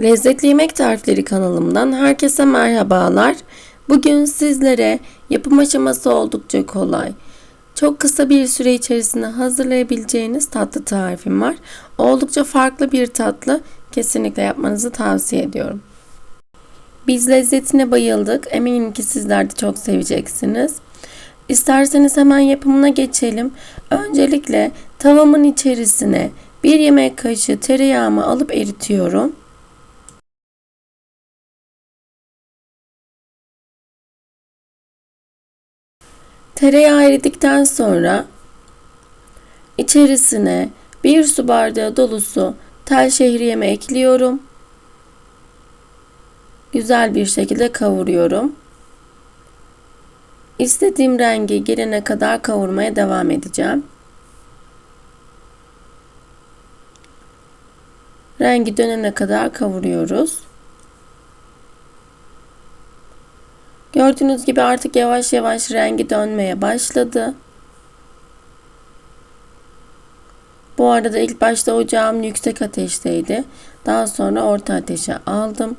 Lezzetli Yemek Tarifleri kanalımdan herkese merhabalar. Bugün sizlere yapım aşaması oldukça kolay. Çok kısa bir süre içerisinde hazırlayabileceğiniz tatlı tarifim var. Oldukça farklı bir tatlı. Kesinlikle yapmanızı tavsiye ediyorum. Biz lezzetine bayıldık. Eminim ki sizler de çok seveceksiniz. İsterseniz hemen yapımına geçelim. Öncelikle tavamın içerisine bir yemek kaşığı tereyağımı alıp eritiyorum. Tereyağı eridikten sonra içerisine bir su bardağı dolusu tel şehriyemi ekliyorum. Güzel bir şekilde kavuruyorum. İstediğim rengi gelene kadar kavurmaya devam edeceğim. Rengi dönene kadar kavuruyoruz. Gördüğünüz gibi artık yavaş yavaş rengi dönmeye başladı. Bu arada ilk başta ocağım yüksek ateşteydi. Daha sonra orta ateşe aldım.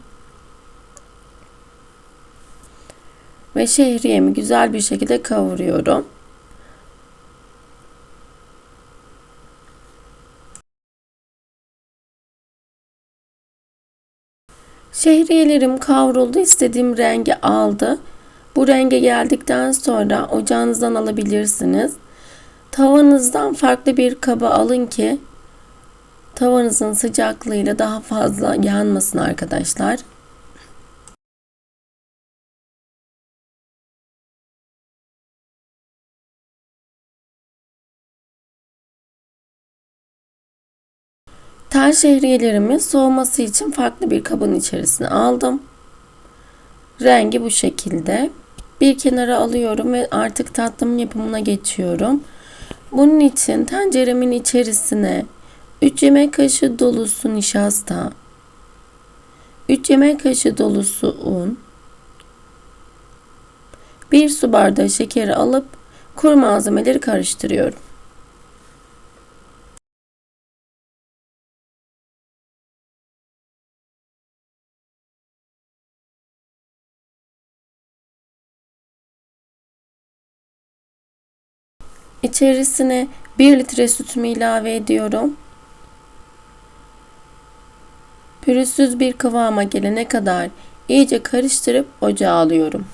Ve şehriyemi güzel bir şekilde kavuruyorum. Şehriyelerim kavruldu. istediğim rengi aldı. Bu renge geldikten sonra ocağınızdan alabilirsiniz. Tavanızdan farklı bir kaba alın ki tavanızın sıcaklığıyla daha fazla yanmasın arkadaşlar. Tel şehriyelerimi soğuması için farklı bir kabın içerisine aldım. Rengi bu şekilde. Bir kenara alıyorum ve artık tatlımın yapımına geçiyorum. Bunun için tenceremin içerisine 3 yemek kaşığı dolusu nişasta, 3 yemek kaşığı dolusu un, 1 su bardağı şekeri alıp kuru malzemeleri karıştırıyorum. İçerisine 1 litre sütümü ilave ediyorum. Pürüzsüz bir kıvama gelene kadar iyice karıştırıp ocağa alıyorum.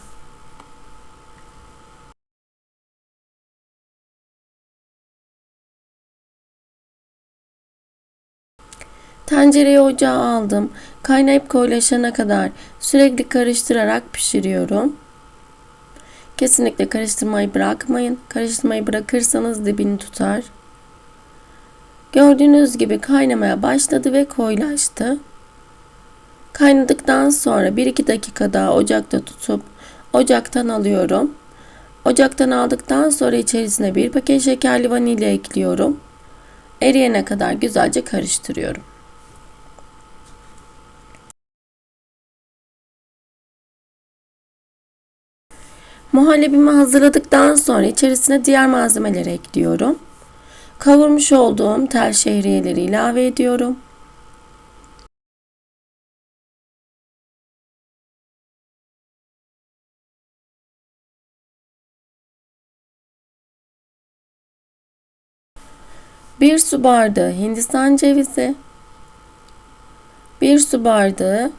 Tencereyi ocağa aldım. Kaynayıp koyulaşana kadar sürekli karıştırarak pişiriyorum. Kesinlikle karıştırmayı bırakmayın. Karıştırmayı bırakırsanız dibini tutar. Gördüğünüz gibi kaynamaya başladı ve koyulaştı. Kaynadıktan sonra 1-2 dakika daha ocakta tutup ocaktan alıyorum. Ocaktan aldıktan sonra içerisine bir paket şekerli vanilya ekliyorum. Eriyene kadar güzelce karıştırıyorum. Muhallebimi hazırladıktan sonra içerisine diğer malzemeleri ekliyorum. Kavurmuş olduğum tel şehriyeleri ilave ediyorum. Bir su bardağı hindistan cevizi, bir su bardağı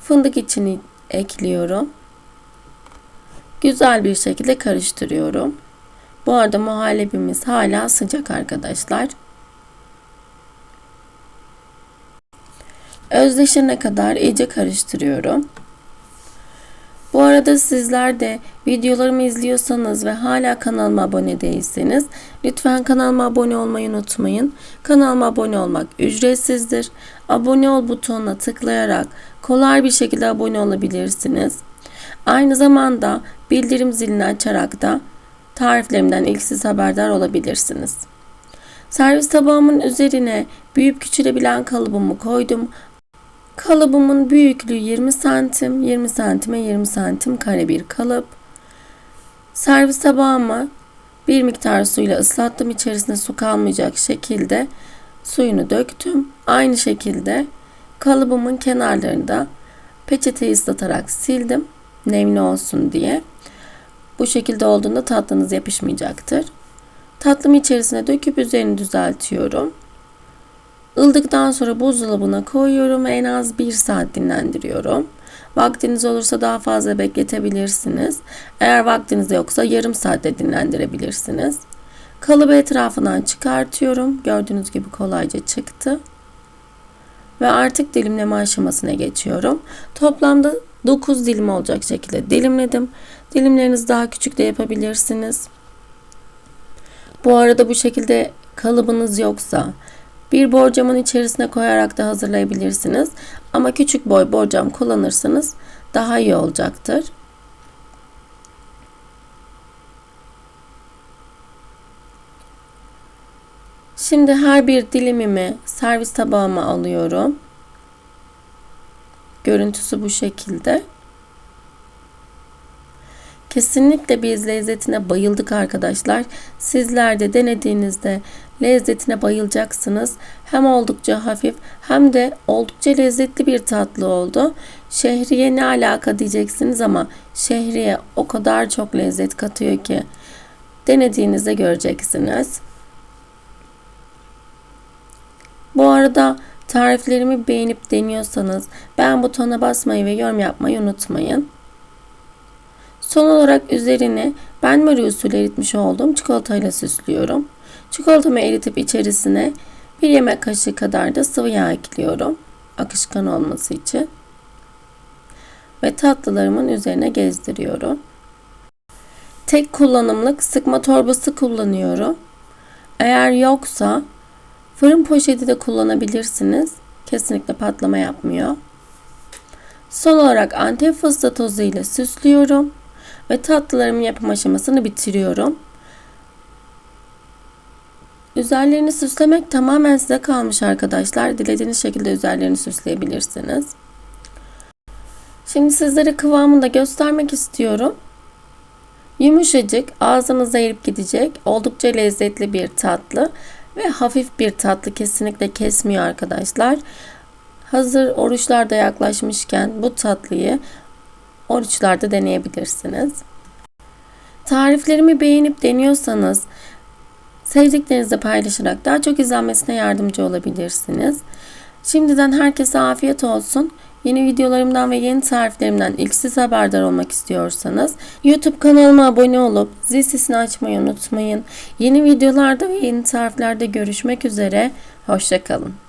fındık içini ekliyorum güzel bir şekilde karıştırıyorum. Bu arada muhallebimiz hala sıcak arkadaşlar. Özleşene kadar iyice karıştırıyorum. Bu arada sizler de videolarımı izliyorsanız ve hala kanalıma abone değilseniz lütfen kanalıma abone olmayı unutmayın. Kanalıma abone olmak ücretsizdir. Abone ol butonuna tıklayarak kolay bir şekilde abone olabilirsiniz. Aynı zamanda bildirim zilini açarak da tariflerimden ilk siz haberdar olabilirsiniz. Servis tabağımın üzerine büyük küçülebilen kalıbımı koydum. Kalıbımın büyüklüğü 20 santim, 20 santime 20 santim kare bir kalıp. Servis tabağımı bir miktar suyla ıslattım. İçerisine su kalmayacak şekilde suyunu döktüm. Aynı şekilde kalıbımın kenarlarında peçeteyi ıslatarak sildim. Nemli olsun diye. Bu şekilde olduğunda tatlınız yapışmayacaktır. Tatlımı içerisine döküp üzerini düzeltiyorum. Ildıktan sonra buzdolabına koyuyorum ve en az 1 saat dinlendiriyorum. Vaktiniz olursa daha fazla bekletebilirsiniz. Eğer vaktiniz yoksa yarım saatte dinlendirebilirsiniz. Kalıbı etrafından çıkartıyorum. Gördüğünüz gibi kolayca çıktı. Ve artık dilimleme aşamasına geçiyorum. Toplamda 9 dilim olacak şekilde dilimledim. Dilimlerinizi daha küçük de yapabilirsiniz. Bu arada bu şekilde kalıbınız yoksa bir borcamın içerisine koyarak da hazırlayabilirsiniz. Ama küçük boy borcam kullanırsanız daha iyi olacaktır. Şimdi her bir dilimimi servis tabağıma alıyorum. Görüntüsü bu şekilde. Kesinlikle biz lezzetine bayıldık arkadaşlar. Sizler de denediğinizde lezzetine bayılacaksınız. Hem oldukça hafif hem de oldukça lezzetli bir tatlı oldu. Şehriye ne alaka diyeceksiniz ama şehriye o kadar çok lezzet katıyor ki denediğinizde göreceksiniz. Bu arada tariflerimi beğenip deniyorsanız beğen butonuna basmayı ve yorum yapmayı unutmayın. Son olarak üzerine ben Marie usulü eritmiş olduğum çikolatayla süslüyorum. Çikolatamı eritip içerisine bir yemek kaşığı kadar da sıvı yağ ekliyorum. Akışkan olması için. Ve tatlılarımın üzerine gezdiriyorum. Tek kullanımlık sıkma torbası kullanıyorum. Eğer yoksa fırın poşeti de kullanabilirsiniz. Kesinlikle patlama yapmıyor. Son olarak antep fıstığı tozu ile süslüyorum ve tatlılarımın yapım aşamasını bitiriyorum. Üzerlerini süslemek tamamen size kalmış arkadaşlar. Dilediğiniz şekilde üzerlerini süsleyebilirsiniz. Şimdi sizlere kıvamını da göstermek istiyorum. Yumuşacık, ağzınıza erip gidecek, oldukça lezzetli bir tatlı ve hafif bir tatlı kesinlikle kesmiyor arkadaşlar. Hazır oruçlarda yaklaşmışken bu tatlıyı oruçlarda deneyebilirsiniz. Tariflerimi beğenip deniyorsanız sevdiklerinizle paylaşarak daha çok izlenmesine yardımcı olabilirsiniz. Şimdiden herkese afiyet olsun. Yeni videolarımdan ve yeni tariflerimden ilk siz haberdar olmak istiyorsanız YouTube kanalıma abone olup zil sesini açmayı unutmayın. Yeni videolarda ve yeni tariflerde görüşmek üzere. Hoşçakalın.